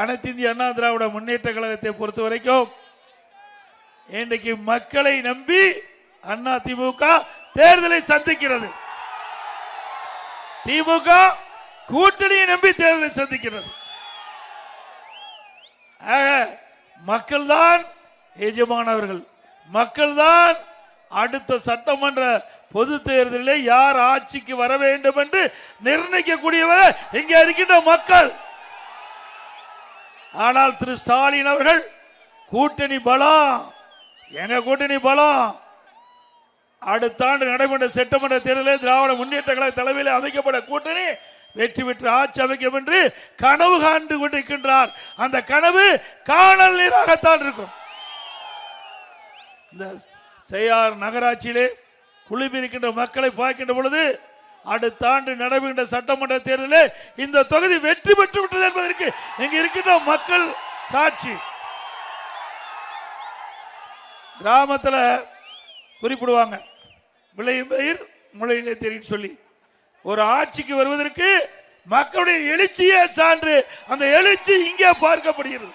அனைத்து இந்திய அண்ணா திராவிட முன்னேற்ற கழகத்தை பொறுத்த வரைக்கும் இன்றைக்கு மக்களை நம்பி அண்ணா திமுக தேர்தலை சந்திக்கிறது. திமுக கூட்டணியை நம்பி தேர்தலை சந்திக்கிறது. மக்கள் மக்கள்தான் எஜமானவர்கள். மக்கள்தான் அடுத்த சட்டமன்ற பொது தேர்தலில் யார் ஆட்சிக்கு வர வேண்டும் என்று நிர்ணயிக்கக்கூடியவர் இங்கே இருக்கின்ற மக்கள். ஆனால் திரு ஸ்டாலின் அவர்கள் கூட்டணி பலம். எங்க கூட்டணி பலம்? அடுத்த ஆண்டு நடைபெற்ற சட்டமன்ற தேர்தலில் திராவிட முன்னேற்ற கழக தலைமையில் அமைக்கப்பட கூட்டணி வெற்றி பெற்று ஆட்சி அமைக்கும் என்று கனவு காண்டு கொண்டிருக்கின்றார். அந்த கனவு காணல் நீராகத்தான் இருக்கும். இந்த செய்யார் நகராட்சியிலே குழுமியிருக்கின்ற மக்களை பார்க்கின்ற பொழுது அடுத்த ஆண்டு நடைபெறுகின்ற சட்டமன்ற தேர்தலில் இந்த தொகுதி வெற்றி பெற்று விட்டது என்பதற்கு இங்கு இருக்கின்ற மக்கள் சாட்சி. கிராமத்தில் குறிப்பிடுவாங்க விளையும் பயிர் முளையிலே தெரியும் சொல்லி. ஒரு ஆட்சிக்கு வருவதற்கு மக்களுடைய எழுச்சியே சான்று. அந்த எழுச்சி இங்கே பார்க்கப்படுகிறது.